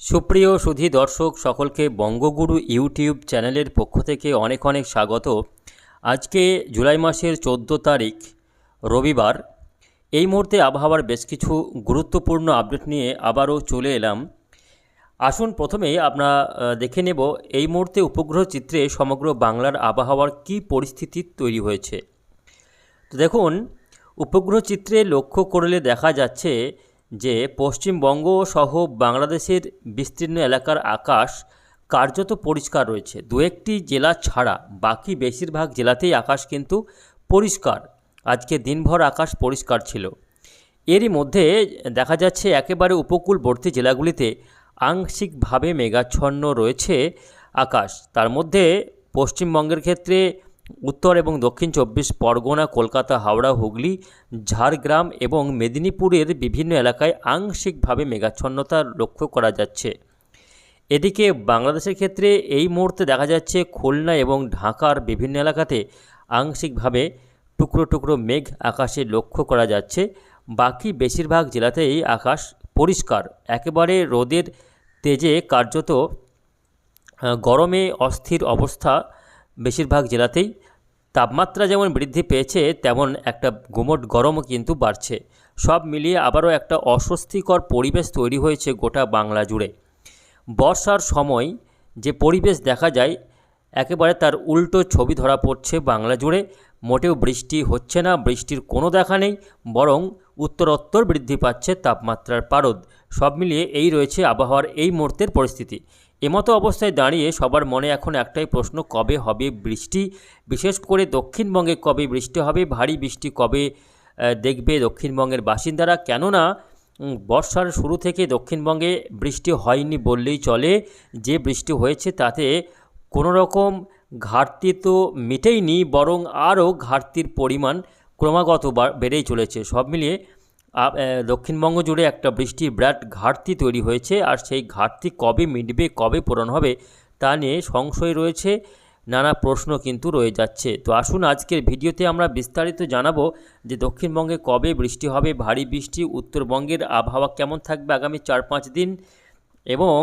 সুপ্রিয় সুধী দর্শক, সকলকে বঙ্গগুরু ইউটিউব চ্যানেলের পক্ষ থেকে অনেক অনেক স্বাগত। আজকে জুলাই মাসের চোদ্দ তারিখ, রবিবার। এই মুহূর্তে আবহাওয়ার বেশ কিছু গুরুত্বপূর্ণ আপডেট নিয়ে আবারও চলে এলাম। আসুন প্রথমেই আমরা দেখে নেব এই মুহূর্তে উপগ্রহ চিত্রে সমগ্র বাংলার আবহাওয়ার কী পরিস্থিতি তৈরি হয়েছে। তো দেখুন, উপগ্রহ চিত্রে লক্ষ্য করলে দেখা যাচ্ছে যে পশ্চিমবঙ্গ সহ বাংলাদেশের বিস্তীর্ণ এলাকার আকাশ কার্যত পরিষ্কার রয়েছে। দু একটি জেলা ছাড়া বাকি বেশিরভাগ জেলাতেই আকাশ কিন্তু পরিষ্কার। আজকে দিনভর আকাশ পরিষ্কার ছিল। এরই মধ্যে দেখা যাচ্ছে একেবারে উপকূলবর্তী জেলাগুলিতে আংশিকভাবে মেঘাচ্ছন্ন রয়েছে আকাশ। তার মধ্যে পশ্চিমবঙ্গের ক্ষেত্রে উত্তর এবং দক্ষিণ চব্বিশ পরগনা, কলকাতা, হাওড়া, হুগলি, ঝাড়গ্রাম এবং মেদিনীপুরের বিভিন্ন এলাকায় আংশিকভাবে মেঘাচ্ছন্নতা লক্ষ্য করা যাচ্ছে। এদিকে বাংলাদেশের ক্ষেত্রে এই মুহূর্তে দেখা যাচ্ছে খুলনা এবং ঢাকার বিভিন্ন এলাকাতে আংশিকভাবে টুকরো টুকরো মেঘ আকাশে লক্ষ্য করা যাচ্ছে। বাকি বেশিরভাগ জেলাতেই আকাশ পরিষ্কার, একেবারে রোদের তেজে কার্যত গরমে অস্থির অবস্থা বেশিরভাগ জেলাতেই তাপমাত্রা যেমন বৃদ্ধি পেয়েছে, তেমন একটা গুমট গরমও কিন্তু বাড়ছে। সব মিলিয়ে আবারও একটা অস্বস্তিকর পরিবেশ তৈরি হয়েছে গোটা বাংলা জুড়ে। বর্ষার সময় যে পরিবেশ দেখা যায়, একেবারে তার উল্টো ছবি ধরা পড়ছে বাংলা জুড়ে। মোটেও বৃষ্টি হচ্ছে না, বৃষ্টির কোনো দেখা নেই, বরং উত্তরোত্তর বৃদ্ধি পাচ্ছে তাপমাত্রার পারদ। সব মিলিয়ে এই রয়েছে আবহাওয়ার এই মুহূর্তের পরিস্থিতি। এমতো অবস্থায় দাঁড়িয়ে সবার মনে এখন একটাই প্রশ্ন, কবে হবে বৃষ্টি? বিশেষ করে দক্ষিণবঙ্গে কবে বৃষ্টি হবে? ভারী বৃষ্টি কবে দেখবে দক্ষিণবঙ্গের বাসিন্দারা? কেননা বর্ষার শুরু থেকে দক্ষিণবঙ্গে বৃষ্টি হয়নি বললেই চলে। যে বৃষ্টি হয়েছে তাতে কোনো রকম ঘাটতি তো মিটেইনি, বরং আরও ঘাটতির পরিমাণ ক্রমাগত বেড়েই চলেছে। সব মিলিয়ে দক্ষিণবঙ্গ জুড়ে একটা বৃষ্টির বিরাট ঘাটতি তৈরি হয়েছে, আর সেই ঘাটতি কবে মিটবে, কবে পূরণ হবে, তা নিয়ে সংশয় রয়েছে, নানা প্রশ্ন কিন্তু রয়ে যাচ্ছে। তো আসুন আজকের ভিডিওতে আমরা বিস্তারিত জানাব যে দক্ষিণবঙ্গে কবে বৃষ্টি হবে, ভারী বৃষ্টি, উত্তরবঙ্গের আবহাওয়া কেমন থাকবে আগামী চার পাঁচ দিন, এবং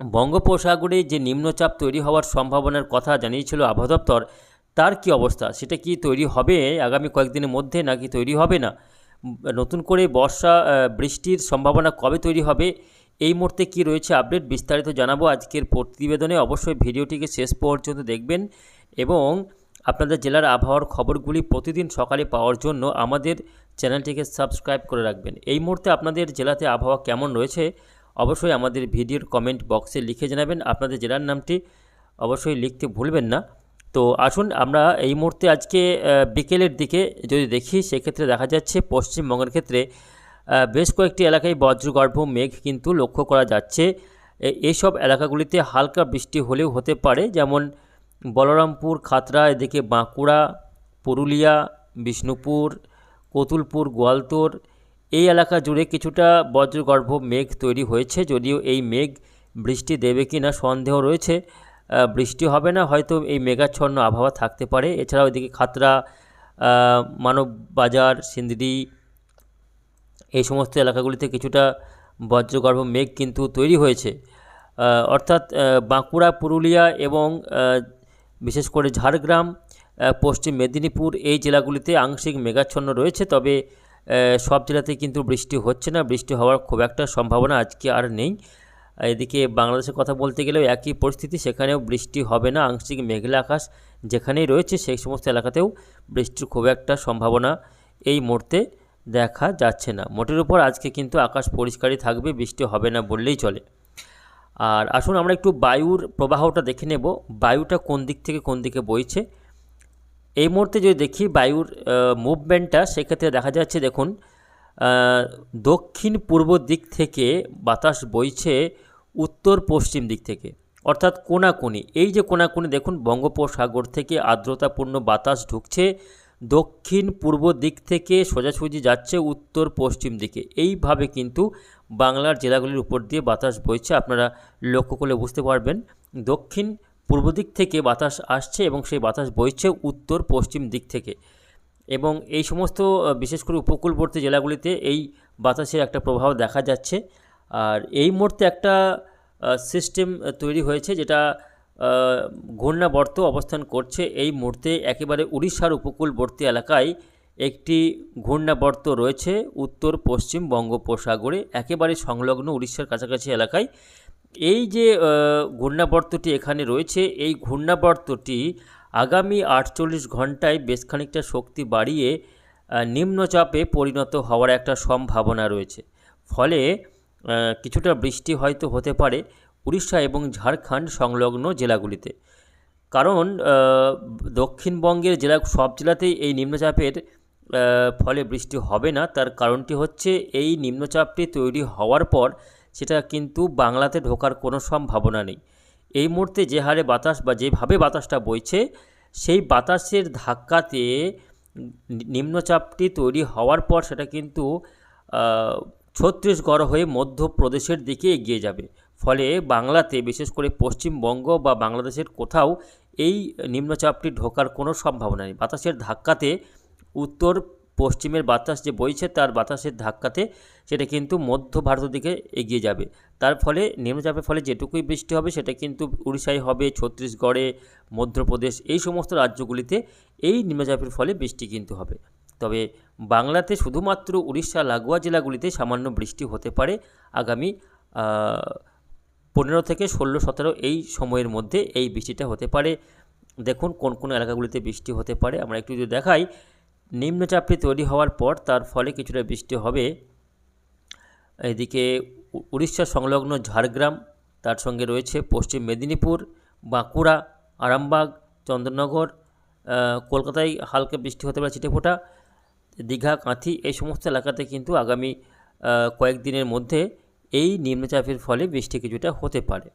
বঙ্গোপসাগরে যে নিম্নচাপ তৈরি হওয়ার সম্ভাবনার কথা জানিয়েছিল আবহাওয়া দপ্তর, তার কি অবস্থা? সেটা কি তৈরি হবে আগামী কয়েকদিনের মধ্যে, নাকি তৈরি হবে না? নতুন করে বর্ষা বৃষ্টির সম্ভাবনা কবে তৈরি হবে? এই মুহূর্তে কি রয়েছে আপডেট বিস্তারিত জানাব আজকের প্রতিবেদনে। অবশ্যই ভিডিওটিকে শেষ পর্যন্ত দেখবেন এবং আপনাদের জেলার আবহাওয়ার খবরগুলি প্রতিদিন সকালে পাওয়ার জন্য আমাদের চ্যানেলটিকে সাবস্ক্রাইব করে রাখবেন। এই মুহূর্তে আপনাদের জেলাতে আবহাওয়া কেমন রয়েছে? অবশ্যই আমাদের ভিডিওর কমেন্ট বক্সে লিখে জানাবেন। আপনাদের জেলার নামটি অবশ্যই লিখতে ভুলবেন না। তো আসুন আমরা এই মুহূর্তে আজকে বিকেলের দিকে যদি দেখি, সেক্ষেত্রে দেখা যাচ্ছে পশ্চিমবঙ্গের ক্ষেত্রে বেশ কয়েকটি এলাকায় বজ্রগর্ভ মেঘ কিন্তু লক্ষ্য করা যাচ্ছে। এইসব এলাকাগুলিতে হালকা বৃষ্টি হলেও হতে পারে, যেমন বলরামপুর, খাতড়া, এদিকে বাঁকুড়া, পুরুলিয়া, বিষ্ণুপুর, কতুলপুর, গোয়ালতোর। এই এলাকা জুড়ে কিছুটা বজ্রগর্ভ মেঘ তৈরি হয়েছে, যদিও এই মেঘ বৃষ্টি দেবে কি না সন্দেহ রয়েছে। বৃষ্টি হবে না হয়তো এই মেঘাচ্ছন্ন আবহাওয়া থাকতে পারে। এছাড়াও এদিকে খাতরা আহ, মানববাজার সিন্দিরি এই সমস্ত এলাকাগুলিতে কিছুটা বজ্রগর্ভ মেঘ কিন্তু তৈরি হয়েছে। অর্থাৎ বাঁকুড়া পুরুলিয়া এবং বিশেষ করে ঝাড়গ্রাম পশ্চিম মেদিনীপুর এই জেলাগুলিতে আংশিক মেঘাচ্ছন্ন রয়েছে তবে সব জেলাতেই কিন্তু বৃষ্টি হচ্ছে না। বৃষ্টি হওয়ার খুব একটা সম্ভাবনা আজকে আর নেই। এদিকে বাংলাদেশের কথা বলতে গেলেও একই পরিস্থিতি, সেখানেও বৃষ্টি হবে না, আংশিক মেঘলা আকাশ যেখানেই রয়েছে সেই সমস্ত এলাকাতেও বৃষ্টির খুব একটা সম্ভাবনা এই মুহূর্তে দেখা যাচ্ছে না। মোটের উপর আজকে কিন্তু আকাশ পরিষ্কারই থাকবে, বৃষ্টি হবে না বললেই চলে। আর আসুন আমরা একটু বায়ুর প্রবাহটা দেখে নেব। বায়ুটা কোন দিক থেকে কোন দিকে বইছে? এই মুহূর্তে যদি দেখি বায়ুর মুভমেন্টটা সেক্ষেত্রে দেখা যাচ্ছে দেখুন দক্ষিণ পূর্ব দিক থেকে বাতাস বইছে উত্তর পশ্চিম দিক থেকে, অর্থাৎ কোনাকুনি। এই যে কোনাকুনি, দেখুন, বঙ্গোপসাগর থেকে আর্দ্রতাপূর্ণ বাতাস ঢুকছে, দক্ষিণ পূর্ব দিক থেকে সোজাসুজি যাচ্ছে উত্তর পশ্চিম দিকে। এইভাবে কিন্তু বাংলার জেলাগুলির উপর দিয়ে বাতাস বইছে, আপনারা লক্ষ্য করলে বুঝতে পারবেন। দক্ষিণ পূর্ব দিক থেকে বাতাস আসছে এবং সেই বাতাস বইছে উত্তর পশ্চিম দিক থেকে। এবং এই সমস্ত বিশেষ করে উপকূলবর্তী জেলাগুলিতে এই বাতাসের একটা প্রভাব দেখা যাচ্ছে। আর এই মুহূর্তে একটা সিস্টেম তৈরি হয়েছে যেটা ঘূর্ণাবর্ত অবস্থান করছে। এই মুহূর্তে একেবারে উড়িষ্যার উপকূলবর্তী এলাকায় একটি ঘূর্ণাবর্ত রয়েছে উত্তর, পশ্চিম বঙ্গোপসাগরে, একেবারে সংলগ্ন উড়িষ্যার কাছাকাছি এলাকায়। এই যে ঘূর্ণাবর্তটি এখানে রয়েছে, এই ঘূর্ণাবর্তটি আগামী আটচল্লিশ ঘন্টায় বেশ খানিকটা শক্তি বাড়িয়ে নিম্নচাপে পরিণত হওয়ার একটা সম্ভাবনা রয়েছে। ফলে কিছুটা বৃষ্টি হয়তো হতে পারে উড়িষ্যা এবং ঝাড়খণ্ড সংলগ্ন জেলাগুলিতে। কারণ দক্ষিণবঙ্গের জেলা, সব জেলাতেই এই নিম্নচাপের ফলে বৃষ্টি হবে না। তার কারণটি হচ্ছে এই নিম্নচাপটি তৈরি হওয়ার পর সেটা কিন্তু বাংলাতে ঢোকার কোনো সম্ভাবনা নেই। এই মুহূর্তে যে হারে বাতাস বা যেভাবে বাতাসটা বইছে, সেই বাতাসের ধাক্কাতে নিম্নচাপটি তৈরি হওয়ার পর সেটা কিন্তু ছত্তিশগড় হয়ে মধ্যপ্রদেশের দিকে এগিয়ে যাবে। ফলে বাংলাতে, বিশেষ করে পশ্চিমবঙ্গ বা বাংলাদেশের কোথাও এই নিম্নচাপটি ঢোকার কোনো সম্ভাবনা নেই। বাতাসের ধাক্কাতে উত্তর পশ্চিমের বাতাস যে বইছে, তার বাতাসের ধাক্কাতে সেটা কিন্তু মধ্য ভারতের দিকে এগিয়ে যাবে। তার ফলে, নিম্নচাপের ফলে যেটুকুই বৃষ্টি হবে, সেটা কিন্তু উড়িষ্যায় হবে, ছত্তিশগড়ে, মধ্যপ্রদেশ, এই সমস্ত রাজ্যগুলিতে এই নিম্নচাপের ফলে বৃষ্টি কিন্তু হবে। তবে বাংলাতে শুধুমাত্র উড়িষ্যা লাগোয়া জেলাগুলিতে সামান্য বৃষ্টি হতে পারে আগামী পনেরো থেকে ষোলো সতেরো এই সময়ের মধ্যে এই বৃষ্টিটা হতে পারে। দেখুন কোন কোন এলাকাগুলিতে বৃষ্টি হতে পারে। আমরা একটু যদি দেখাই, নিম্নচাপটি তৈরি হওয়ার পর তার ফলে কিছুটা বৃষ্টি হবে। এদিকে উড়িষ্যা সংলগ্ন ঝাড়গ্রাম, তার সঙ্গে রয়েছে পশ্চিম মেদিনীপুর, বাঁকুড়া, আরামবাগ, চন্দ্রনগর কলকাতায় হালকা বৃষ্টি হতে পারে ছিটেফোঁটা। দীঘা, কাঁথি এই সমস্ত এলাকাতে কিন্তু আগামী কয়েকদিনের মধ্যে এই নিম্নচাপের ফলে বৃষ্টি কিছুটা হতে পারে।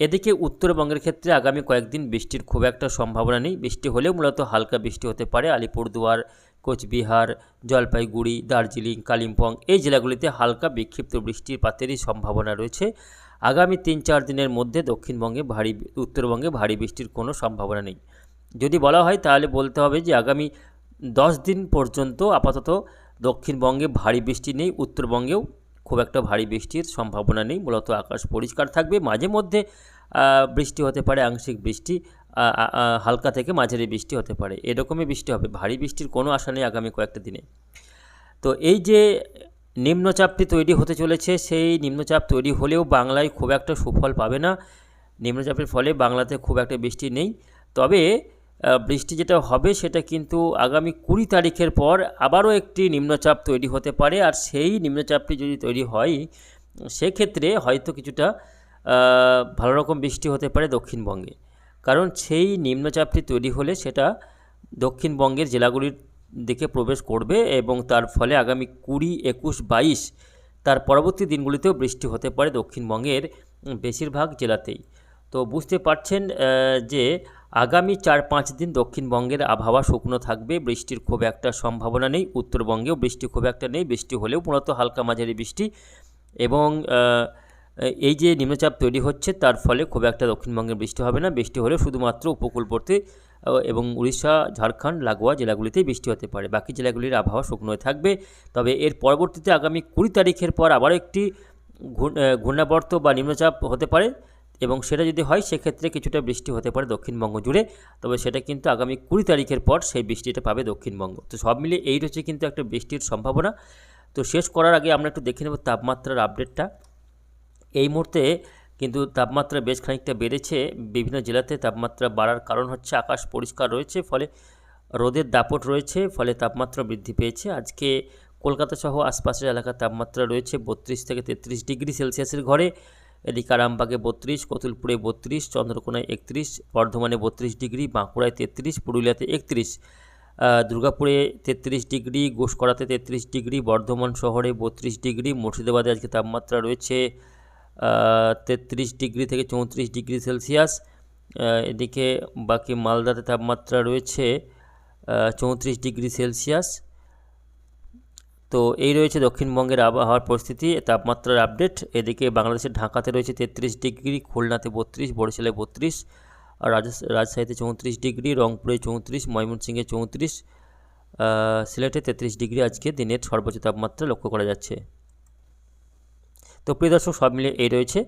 এদিকে উত্তরবঙ্গের ক্ষেত্রে আগামী কয়েকদিন বৃষ্টির খুব একটা সম্ভাবনা নেই। বৃষ্টি হলেও মূলত হালকা বৃষ্টি হতে পারে। আলিপুরদুয়ার, কোচবিহার, জলপাইগুড়ি, দার্জিলিং, কালিম্পং এই জেলাগুলিতে হালকা বিক্ষিপ্ত বৃষ্টির পাতেরই সম্ভাবনা রয়েছে। আগামী তিন চার দিনের মধ্যে দক্ষিণবঙ্গে ভারী, উত্তরবঙ্গে ভারী বৃষ্টির কোনো সম্ভাবনা নেই। যদি বলা হয় তাহলে বলতে হবে যে আগামী দশ দিন পর্যন্ত আপাতত দক্ষিণবঙ্গে ভারী বৃষ্টি নেই, উত্তরবঙ্গেও খুব একটা ভারী বৃষ্টির সম্ভাবনা নেই। মূলত আকাশ পরিষ্কার থাকবে, মাঝে মধ্যে বৃষ্টি হতে পারে, আংশিক বৃষ্টি হালকা থেকে মাঝারি বৃষ্টি হতে পারে। এরকমই বৃষ্টি হবে, ভারী বৃষ্টির কোনো আশা নেই আগামী কয়েকটা দিনে। তো এই যে নিম্নচাপটি তৈরি হতে চলেছে, সেই নিম্নচাপ তৈরি হলেও বাংলায় খুব একটা সুফল পাবে না। নিম্নচাপের ফলে বাংলাতে খুব একটা বৃষ্টি নেই। তবে বৃষ্টি যেটা হবে সেটা কিন্তু আগামী কুড়ি তারিখের পর আবারও একটি নিম্নচাপ তৈরি হতে পারে। আর সেই নিম্নচাপটি যদি তৈরি হয়, সেক্ষেত্রে হয়তো কিছুটা ভালো রকম বৃষ্টি হতে পারে দক্ষিণবঙ্গে। কারণ সেই নিম্নচাপটি তৈরি হলে সেটা দক্ষিণবঙ্গের জেলাগুলির দিকে প্রবেশ করবে এবং তার ফলে আগামী কুড়ি, একুশ, বাইশ, তার পরবর্তী দিনগুলিতেও বৃষ্টি হতে পারে দক্ষিণবঙ্গের বেশিরভাগ জেলাতেই। তো বুঝতে পারছেন যে আগামী চার পাঁচ দিন দক্ষিণবঙ্গের আবহাওয়া শুকনো থাকবে, বৃষ্টির খুব একটা সম্ভাবনা নেই, উত্তরবঙ্গেও বৃষ্টি খুব একটা নেই, বৃষ্টি হলেও মূলত হালকা মাঝারি বৃষ্টি এবং এই যে নিম্নচাপ তৈরি হচ্ছে তার ফলে খুব একটা দক্ষিণবঙ্গে বৃষ্টি হবে না, বৃষ্টি হলে শুধুমাত্র উপকূলবর্তী এবং উড়িষ্যা, ঝাড়খণ্ড, লাগোয়া জেলাগুলিতেই বৃষ্টি হতে পারে, বাকি জেলাগুলির আবহাওয়া শুকনোয় থাকবে। তবে এর পরবর্তীতে আগামী কুড়ি তারিখের পর আবারও একটি ঘূর্ণ- ঘূর্ণাবর্ত বা নিম্নচাপ হতে পারে। এবং সেটা যদি হয়, সেক্ষেত্রে কিছুটা বৃষ্টি হতে পারে দক্ষিণবঙ্গ জুড়ে। তবে সেটা কিন্তু আগামী কুড়ি তারিখের পর সেই বৃষ্টিটা পাবে দক্ষিণবঙ্গ। তো সব মিলিয়ে এই রয়েছে কিন্তু একটা বৃষ্টির সম্ভাবনা। তো শেষ করার আগে আমরা একটু দেখে নেব তাপমাত্রার আপডেটটা এই মুহূর্তে কিন্তু তাপমাত্রা বেশ খানিকটা বেড়েছে। বিভিন্ন জেলাতে তাপমাত্রা বাড়ার কারণ হচ্ছে আকাশ পরিষ্কার রয়েছে, ফলে রোদের দাপট রয়েছে, ফলে তাপমাত্রা বৃদ্ধি পেয়েছে। আজকে কলকাতা সহ আশপাশের এলাকার তাপমাত্রা রয়েছে বত্রিশ থেকে তেত্রিশ ডিগ্রি সেলসিয়াসের ঘরে। এদিকে আরামবাগে বত্রিশ, কতুলপুরে বত্রিশ, চন্দ্রকোনায় একত্রিশ, বর্ধমানে বত্রিশ ডিগ্রি, বাঁকুড়ায় তেত্রিশ, পুরুলিয়াতে একত্রিশ দুর্গাপুরে তেত্রিশ ডিগ্রি গোসকড়াতে তেত্রিশ ডিগ্রি, বর্ধমান শহরে বত্রিশ ডিগ্রি, মুর্শিদাবাদে আজকে তাপমাত্রা রয়েছে তেত্রিশ ডিগ্রি থেকে চৌত্রিশ ডিগ্রি সেলসিয়াস এদিকে বাকি মালদাতে তাপমাত্রা রয়েছে চৌত্রিশ ডিগ্রি সেলসিয়াস। তো এই রয়েছে দক্ষিণবঙ্গের আবহাওয়ার পরিস্থিতি, তাপমাত্রার আপডেট। এদিকে বাংলাদেশের ঢাকাতে রয়েছে তেত্রিশ ডিগ্রি, খুলনাতে বত্রিশ, বরিশালে বত্রিশ রাজশাহীতে চৌত্রিশ ডিগ্রি, রংপুরে চৌত্রিশ, ময়মনসিংহে চৌত্রিশ সিলেটে তেত্রিশ ডিগ্রি আজকে দিনের সর্বোচ্চ তাপমাত্রা লক্ষ্য করা যাচ্ছে। তো প্রিয় দর্শক, সব মিলিয়ে এই রয়েছে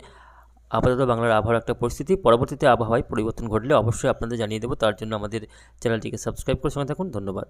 আপাতত বাংলার আবহাওয়ার একটা পরিস্থিতি। পরবর্তীতে আবহাওয়ায় পরিবর্তন ঘটলে অবশ্যই আপনাদের জানিয়ে দেবো। তার জন্য আমাদের চ্যানেলটিকে সাবস্ক্রাইব করে সঙ্গে থাকুন। ধন্যবাদ।